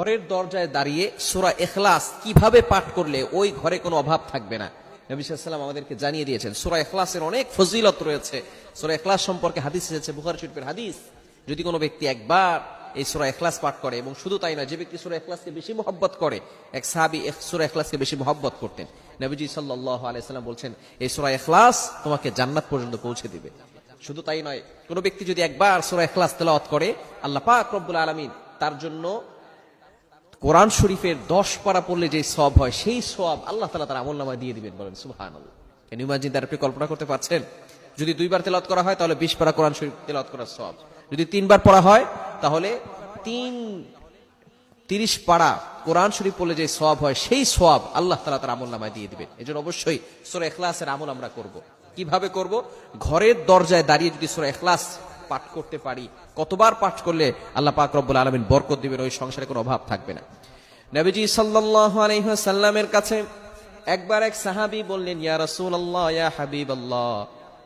ঘরের দরজায় দাঁড়িয়ে সোরা এখলাস কীভাবে পাঠ করলে ওই ঘরে কোনো অভাব থাকবে না? নবী আমাদেরকে জানিয়ে দিয়েছেন, সোরা এখলাসের অনেক ফজিলত রয়েছে। সোরা এখলাস সম্পর্কে হাদিস এসেছে, বুখার শরীফের হাদিস। যদি কোনো ব্যক্তি একবার এই সুরা এখলাস পাঠ করে, এবং শুধু তাই নয়, যে ব্যক্তি সুরা এখলাসকে বেশি মহব্বত করে, এক সাহাবি সুরা এখলাসকে বেশি মহব্বত করতেন। নবীজি সাল্লাহ আলাইসাল্লাম বলছেন, এই সুরা এখলাস তোমাকে জান্নাত পর্যন্ত পৌঁছে দিবে। শুধু তাই নয়, কোনো ব্যক্তি যদি একবার সুরা এখলাস তেলাওয়াত করে, আল্লাহ পাক রব্বুল আলমিন তার জন্য কোরআন শরীফের দশ পারা পড়লে যে সব হয়, সেই সব আল্লাহ তালা তার আমল নামায় দিয়ে দিবেন বলেন সুহান তার আপনি কল্পনা করতে পারছেন? যদি দুইবার তেলাওয়াত করা হয়, তাহলে বিশ পারা কোরআন শরীফ তেলাওয়াত করার সব যদি তিনবার পড়া হয়, তাহলে তিন তিরিশ পাড়া কোরআন শরীফ পড়লে যে সব হয়, সেই সব আল্লাহ তালা তার আমল নামায় দিয়ে দিবেন। এই জন্য অবশ্যই সোরা এখলাসের আমল আমরা করব। কীভাবে করব? ঘরের দরজায় দাঁড়িয়ে যদি সোরা এখলাস পাঠ করতে পারি। কতবার পাঠ করলে আল্লাহ পাক রব্বুল আলমিন বরকত দিবেন, ওই সংসারে কোনো অভাব থাকবে না। নবীজি সাল্লাহ কাছে একবার এক সাহাবি বললেন, ইয়া রসুল আল্লাহ ইয়া হাবিব আল্লাহ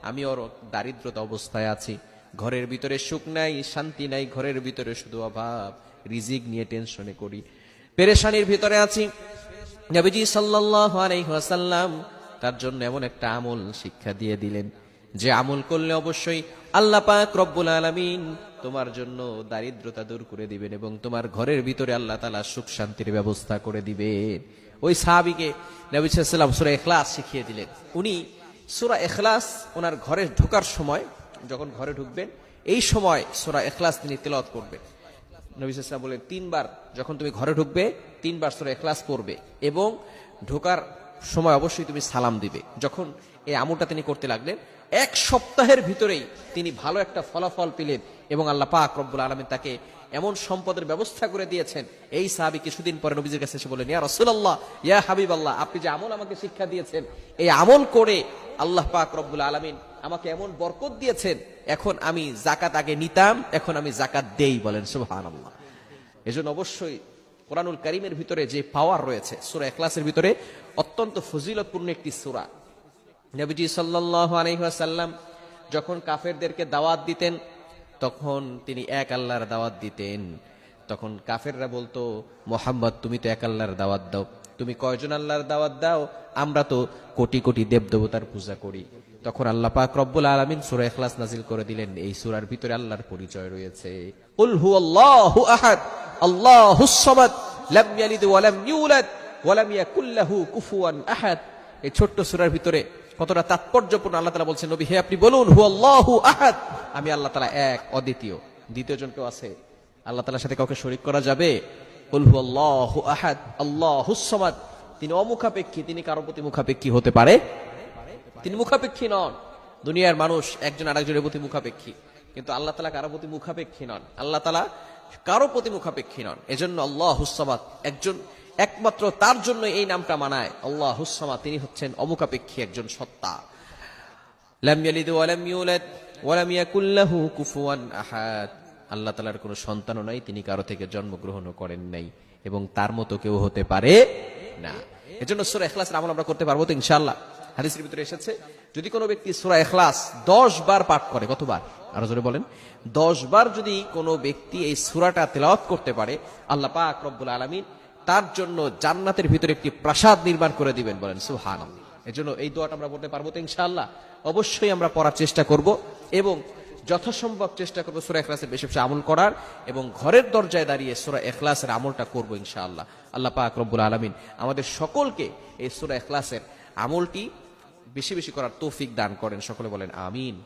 আমি ওর দারিদ্রতা অবস্থায় আছি। ঘরের ভিতরে সুখ নাই, শান্তি নাই, ঘরের ভিতরে শুধু অভাব, রিজিক নিয়ে টেনশনে করি। পেরেশানির ভিতরে আছি। নবীজি সাল্লাল্লাহু আলাইহি ওয়াসাল্লাম তার জন্য এমন একটা আমল শিক্ষা দিয়ে দিলেন। যে আমল করলে অবশ্যই আল্লাহ পাক রব্বুল আলামিন তোমার জন্য দারিদ্রতা দূর করে দিবেন এবং তোমার ঘরের ভিতরে আল্লাহ তালা সুখ শান্তির ব্যবস্থা করে দিবেন। ওই সাহাবীকে নবী সাল্লাল্লাহু আলাইহি ওয়াসাল্লাম সূরা ইখলাস শিখিয়ে দিলেন। উনি সূরা এখলাস ওনার ঘরে ঢোকার সময়, যখন ঘরে ঢুকবেন, এই সময় সূরা এখলাস তিনি তেলাওয়াত করবেন। নবী সাল্লাম বলেন তিনবার, যখন তুমি ঘরে ঢুকবে, তিনবার সূরা এখলাস পড়বে এবং ঢোকার সময় অবশ্যই তুমি সালাম দিবে। যখন এই আমলটা তিনি করতে লাগলেন, এক সপ্তাহের ভিতরেই তিনি ভালো একটা ফলাফল পেলেন এবং আল্লাহ পাক রব্বুল আলমিন তাকে এমন সম্পদের ব্যবস্থা করে দিয়েছেন। এই সাহাবি কিছুদিন পরে নবীজির কাছে এসে বলেন ইয়া রসুল্লাহ ইয়া হাবিব আল্লাহ আপনি যে আমল আমাকে শিক্ষা দিয়েছেন, এই আমল করে আল্লাহ পাক রব্বুল আলমিন আমাকে এমন বরকত দিয়েছেন, এখন আমি জাকাত আগে নিতাম, এখন আমি জাকাত দেই বলেন সুবহান আল্লাহ এজন্য অবশ্যই কোরআনুল করিমের ভিতরে যে পাওয়ার রয়েছে, সুরা এখলাসের ভিতরে অত্যন্ত ফজিলতপূর্ণ একটি সুরা। নবীজি সাল্লাহ আলহিহাসাল্লাম যখন কাফেরদেরকে দাওয়াত দিতেন, তখন তিনি এক আল্লাহর দাওয়াত দিতেন। তখন কাফেররা বলতো, মোহাম্মদ, তুমি তো এক আল্লাহর দাওয়াত দাও। তুমি কয়জন আল্লাহর দাওয়াত দাও? আমরা তো কোটি কোটি দেব দেবতার পূজা করি। তখন আল্লাহ পাক রব্বুল আলমিন সুরা এখলাস নাজিল করে দিলেন। এই সুরার ভিতরে আল্লাহর পরিচয় রয়েছে। আল্লাহু আহাদ। আল্লাহুস সামাদ, লাম ছোট্ট সূরার ভিতরে কতটা তাৎপর্যপূর্ণ আল্লাহ তাআলা বলছেন, নবী, হে আপনি বলুন হু আল্লাহু আহাদ? আমি আল্লাহ তাআলা এক, অদ্বিতীয়। দ্বিতীয় জন কেউ আছে? আল্লাহ তাআলার সাথে কাউকে শরীক করা যাবে? কুল হু আল্লাহু আহাদ আল্লাহুস তিনি অমুখাপেক্ষী, তিনি কারও প্রতি মুখাপেক্ষী হতে পারে? তিনি মুখাপেক্ষী নন। দুনিয়ার মানুষ একজন আরেকজনের প্রতি মুখাপেক্ষী। কিন্তু আল্লাহ তালা কারও প্রতি মুখাপেক্ষী নন। আল্লাহ তালা কারও প্রতি মুখাপেক্ষী নন। এজন্য আল্লাহ হুসামাদ একজন, একমাত্র তার জন্য এই নামটা মানায়। আল্লাহ হুসামা তিনি হচ্ছেন অমুখাপেক্ষী একজন সত্তা। আল্লাহ তাআলার কোনো সন্তানও নাই, তিনি কারও থেকে জন্মগ্রহণও করেন নাই এবং তার মতো কেউ হতে পারে না। এজন্য সূরা ইখলাসের আমল আমরা করতে পারব তো ইনশাআল্লাহ। হাদিসের ভিতরে এসেছে, যদি কোনো ব্যক্তি সূরা এখলাস 10 বার পাঠ করে, কতবার? আরও জোরে বলেন। 10 বার যদি কোনো ব্যক্তি এই সূরাটা তেলাওয়াত করতে পারে, আল্লাহ পাক রব্বুল আলামিন তার জন্য জান্নাতের ভিতরে একটি প্রাসাদ নির্মাণ করে দিবেন বলেন, সুবহানাল্লাহ। এজন্য এই দোয়াটা আমরা পড়তে পারব তো ইনশাআল্লাহ। অবশ্যই আমরা পড়ার চেষ্টা করব এবং যথাসম্ভব চেষ্টা করব সুরা এখলাসের বেশি বেশি আমল করার এবং ঘরের দরজায় দাঁড়িয়ে সুরা এখলাসের আমলটা করব ইনশাআল্লাহ। আল্লাহ পাক রব্বুল আলমিন আমাদের সকলকে এই সুরা এখলাসের আমলটি বেশি বেশি করার তৌফিক দান করেন। সকলে বলেন, আমিন।